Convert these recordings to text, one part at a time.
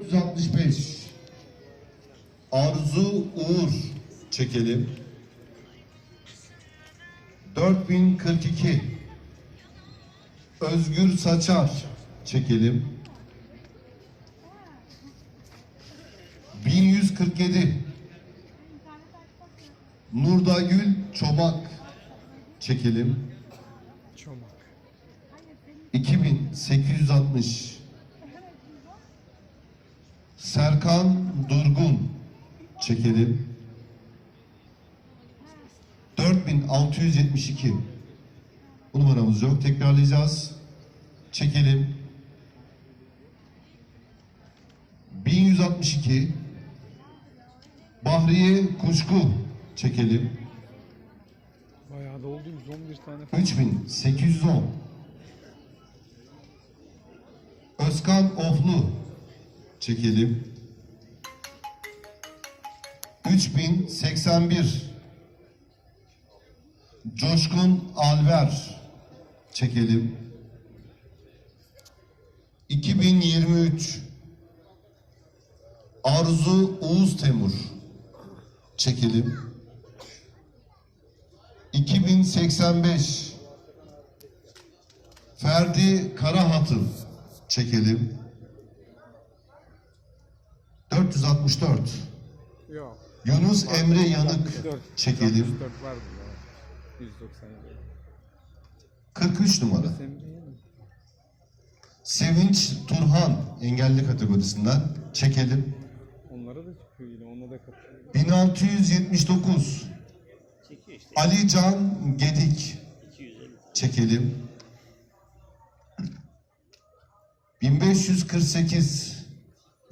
465 Arzu Uğur çekelim. 4042 Özgür Saçar çekelim. 1147 Nurda Gül Çomak çekelim. Çomak. 2860 Serkan Durgun çekelim. 4672 Bu numaramız yok. Tekrarlayacağız. Çekelim. 1162 Bahriye Kuşku çekelim. Bayağı da oldu 111 tane falan. 3810 Özkan Oflu çekelim. 3081 Coşkun Alver çekelim. 2023 Arzu Uğuz Temur çekelim. 2085 Ferdi Karahatıl çekelim. 464 Yok. Yunus Emre Yanık 64. çekelim. 64 vardı ya. 197. 43 numara. Sevinç Turhan engelli kategorisinden çekelim. Onlara da çıkıyor yine. Ona da katılıyor. 1679 Çekiyor işte. Ali Can Gedik 250. çekelim. 1548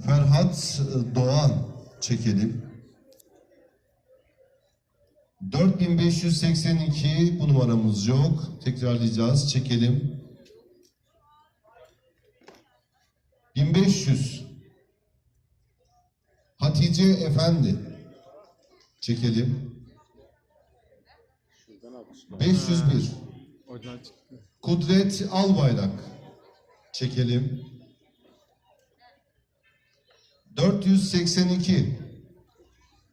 Ferhat Doğan çekelim. 4582 bu numaramız yok. Tekrarlayacağız. Çekelim. 1500 Hatice Efendi çekelim. Şuradan almış. 501 Oradan çıktı. Kudret Albayrak çekelim. 482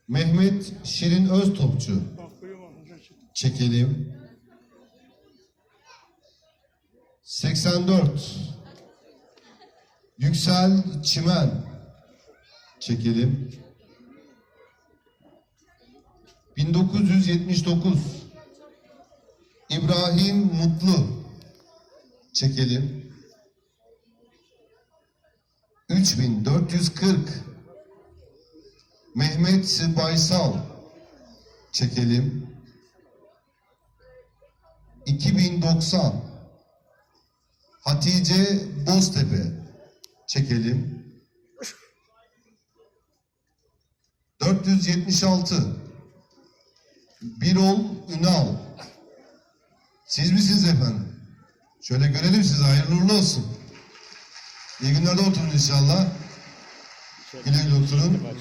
Mehmet Şirin Öztopçu. Çekelim. 84 Yüksel Çimen. Çekelim. 1979 İbrahim Mutlu. Çekelim. 3440 Mehmet Baysal çekelim. 2090 Hatice Boztepe çekelim. 476 Birol Ünal siz misiniz efendim? Şöyle görelim sizi. Hayırlı uğurlu olsun. İyi günlerde oturun inşallah. Güle oturun.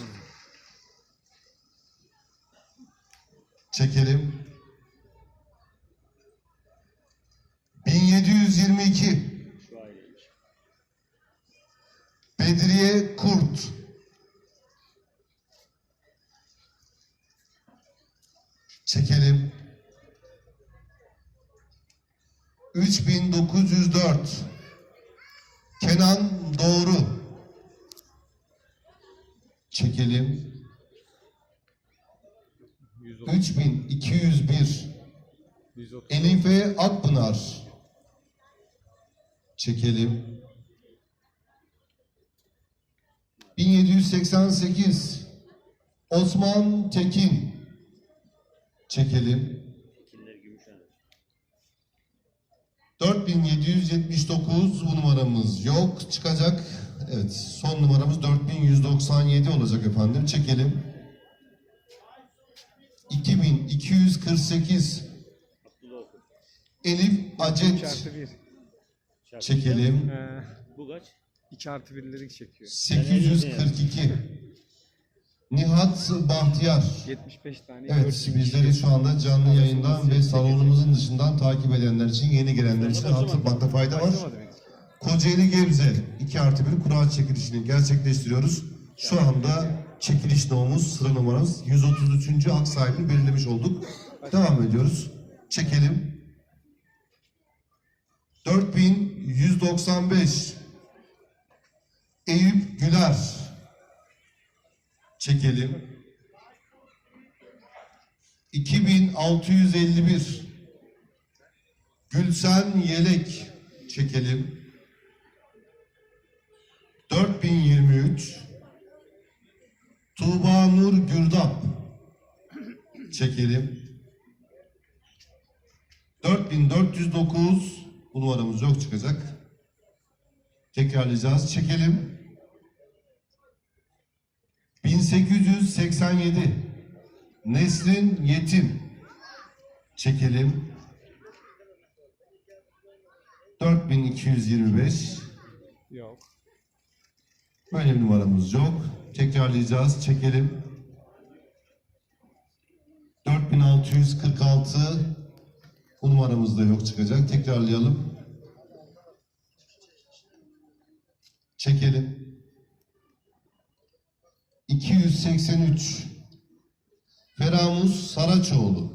Çekelim. 1722 Şu aileymiş. Bedriye Kurt. Çekelim. 3904 Kenan Doğru. Çekelim. 130. 3201 130. Elife Akpınar. Çekelim. 1788 Osman Tekin. Çekelim. Tekinler Gümüşhane. 4779 bu numaramız yok. Çıkacak. Evet son numaramız 4197 olacak efendim. Çekelim. 2248 Abdullah Okur. Elif 2 Acet. artı 1. Çarpı. Çekelim. Ee, Bu kaç? 2 artı 1'leri çekiyor. 842 Nihat Bahtiyar. 75 tane. Evet, 400 bizleri şu anda canlı yayından ve salonumuzun dışından takip edenler için, yeni gelenler için hatırlatmakta fayda var. Kocaeli Gebze 2 artı 1 kura çekilişini gerçekleştiriyoruz. Şu anda çekiliş nomumuz, sıra numaramız 133. hak sahibini belirlemiş olduk. Devam ediyoruz. Çekelim. 4195 Eyüp Güler çekelim. 2651 Gülsen Yelek çekelim. 4023 Tuğba Nur Gürdap çekelim. 4409 bu numaramız yok çıkacak. Tekrarlayacağız. Çekelim. 1887 Nesrin Yetim çekelim. 4225 Yok. Böyle bir numaramız yok. Tekrarlayacağız. Çekelim. 4646 bu numaramız da yok çıkacak. Tekrarlayalım. Çekelim. 283 Feramuz Saraçoğlu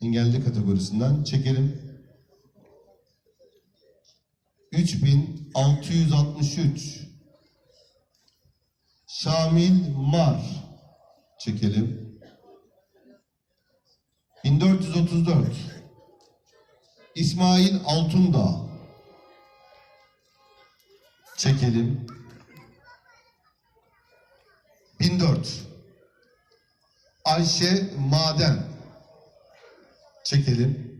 engelli kategorisinden çekelim. 3663 Şamil Mar. Çekelim. 1434 İsmail Altundağ. Çekelim. 1004 Ayşe Maden. Çekelim.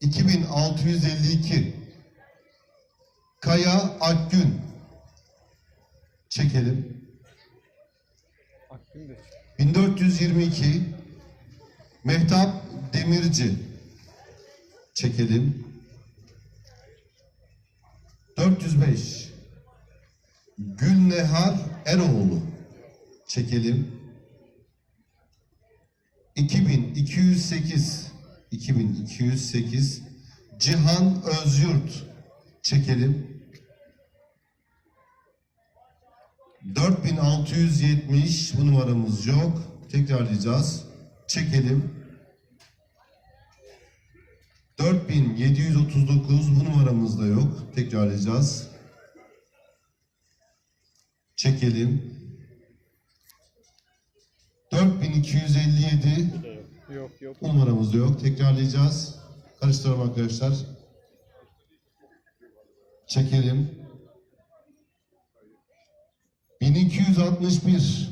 2652 Kaya Akgün çekelim. Akgün de. 1422 Mehtap Demirci çekelim. 405 Gülnehar Eroğlu çekelim. 2208 2208 Cihan Özyurt çekelim. 4670 bu numaramız yok. Tekrarlayacağız. Çekelim. 4739 bu numaramız da yok. Tekrarlayacağız. Çekelim. 4257 Bu da yok. Yok yok. bu numaramız da yok. Tekrarlayacağız. Karıştıralım arkadaşlar. Çekelim. 1261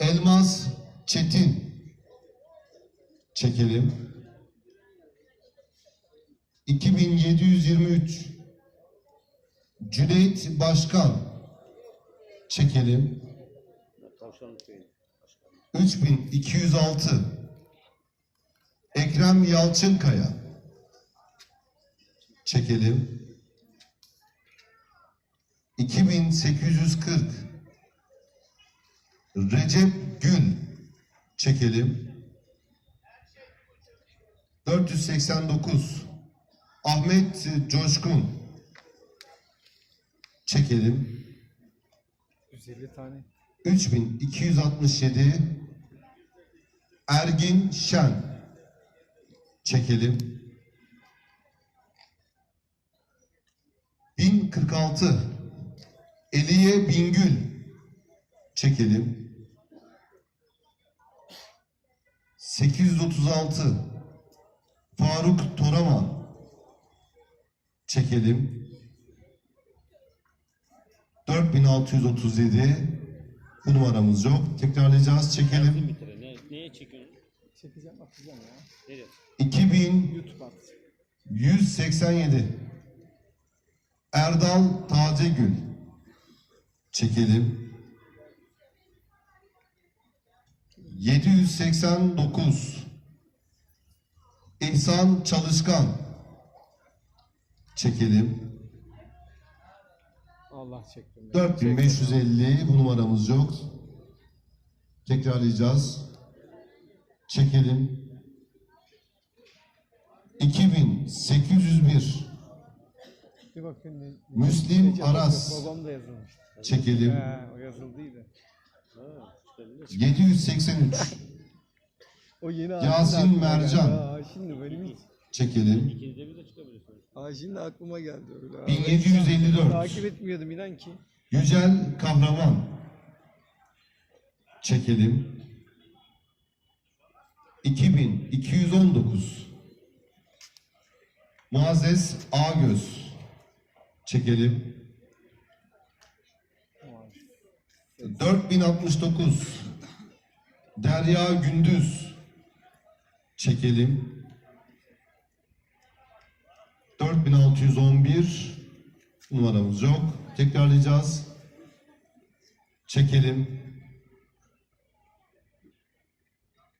Elmas Çetin çekelim. 2723 Cüneyt Başkan çekelim. Tavşanlı köyü. 3206 Ekrem Yalçınkaya çekelim. 2840 Recep Gül çekelim. 489 Ahmet Coşkun çekelim. 150 tane. 3267 Ergin Şen çekelim. 1046 Eliye Bingül çekelim. 836 Faruk Toraman çekelim. 4637 bu numaramız yok. Tekrarlayacağız. Çekelim. Neye çekiyorsun? Çekeceğim atacağım ya. Nereye? 2187 YouTube at. Erdal Tacegül çekelim. 789 İhsan Çalışkan çekelim. Allah çektim. ya. 4550 bu numaramız yok. Tekrarlayacağız. Çekelim. 2801 Bir bakın ne. Müslim Recep Aras. Babam da yazılmış. Çekelim. He, o yazıldıydı. Ha, çıkabilir. 783 O yeni Yasin. Mercan. Ha, şimdi benim hiç. çekelim. İkinizde bir de çıkabilirsiniz. Ha, şimdi aklıma geldi öyle. ha. 1754 Takip etmiyordum inan ki. Yücel Kahraman çekelim. 2219 Muazzez Ağgöz çekelim. 4069 Derya Gündüz çekelim. 4611 numaramız yok. Tekrarlayacağız. Çekelim.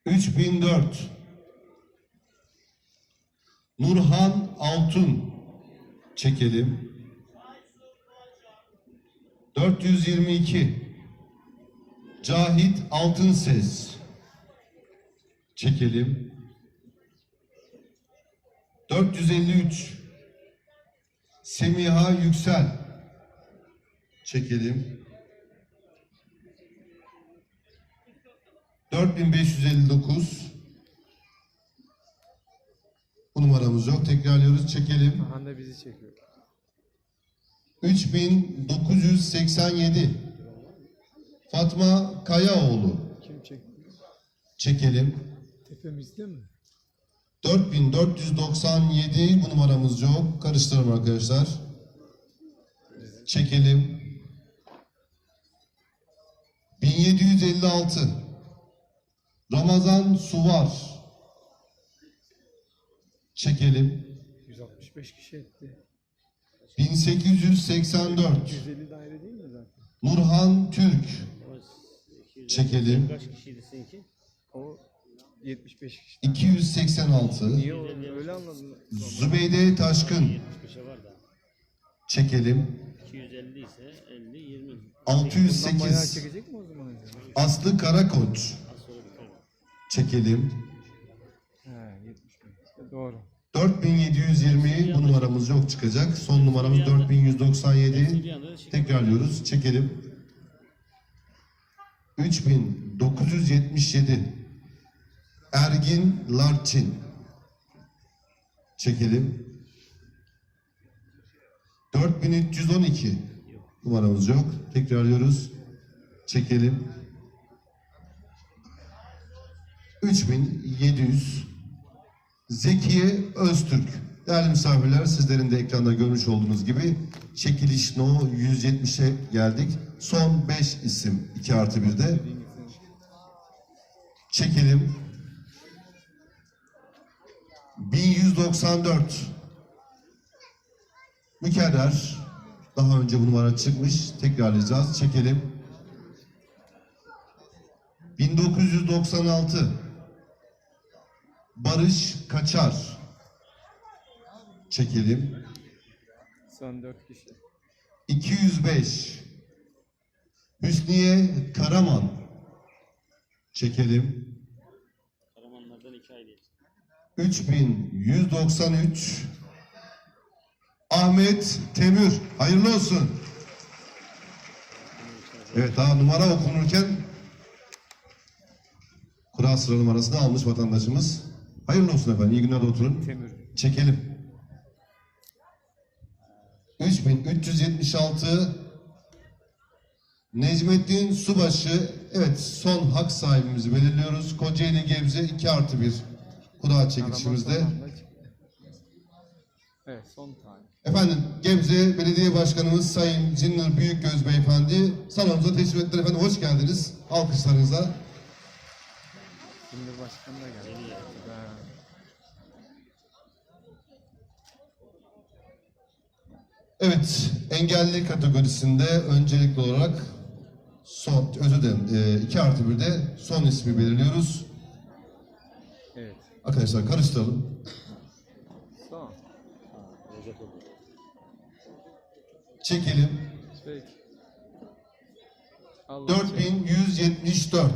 3004 Nurhan Altun çekelim. 422 Cahit Altınses çekelim. 453 Semiha Yüksel çekelim. 4559 Bu numaramız yok. Tekrarlıyoruz. Çekelim. Han da bizi çekiyor. 3987 Fatma Kayaoğlu Kim çekti? çekelim. Tepemizde mi? 4497 bu numaramız yok. Karıştıralım arkadaşlar. Çekelim. 1756 Ramazan Suvar çekelim. 165 kişi etti. 1884 150 daire değil mi zaten? Nurhan Türk Ama 200 çekelim. Kaç kişiydi seninki? O 75 kişi. 286 Niye öyle anladın? Zübeyde Taşkın 75'e var da. çekelim. 250 ise 50, 20. Bundan bayağı 608 çekecek mi o zaman acaba? Aslı Karakoç Az sonra biter. çekelim. He 75. Doğru. 4720 bu numaramız yok çıkacak. Son numaramız Bir 4197. anda da şey- Tekrarlıyoruz. Çekelim. 3977 Ergin Larçin çekelim. 4312 numaramız yok. Tekrarlıyoruz. Çekelim. 3700 Zekiye Öztürk. Değerli misafirler sizlerin de ekranda görmüş olduğunuz gibi çekiliş no 170'e geldik. Son 5 isim 2 artı 1'de. Çekelim. 1194 Mükerrer. Daha önce bu numara çıkmış. Tekrarlayacağız. Çekelim. 1996 Barış Kaçar. Çekelim. Son 4 kişi. 205 Hüsniye Karaman. Çekelim. Karamanlardan 2 ay değil. 3193 Ahmet Temür. Hayırlı olsun. Evet daha numara okunurken kura sıra numarasını almış vatandaşımız. Hayırlı olsun efendim. İyi günler oturun. Temür. Çekelim. 3376 Necmettin Subaşı evet son hak sahibimizi belirliyoruz. Kocaeli Gebze 2 artı 1 kura çekilişimizde. Evet son tane. Efendim Gebze Belediye Başkanımız Sayın Cinnur Büyükgöz Beyefendi salonumuza teşrif ettiler efendim. Hoş geldiniz. Alkışlarınızla. Cumhurbaşkanı da geldi. Evet, engelli kategorisinde öncelikli olarak son, özür dilerim, e, 2 artı 1'de son ismi belirliyoruz. Evet. Arkadaşlar karıştıralım. Oldu. Çekelim. Peki. Allah 4174.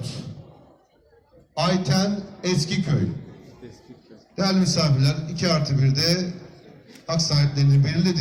Ayten Eskiköy. Eski köy. Değerli misafirler 2 artı 1'de hak sahiplerini belirledik.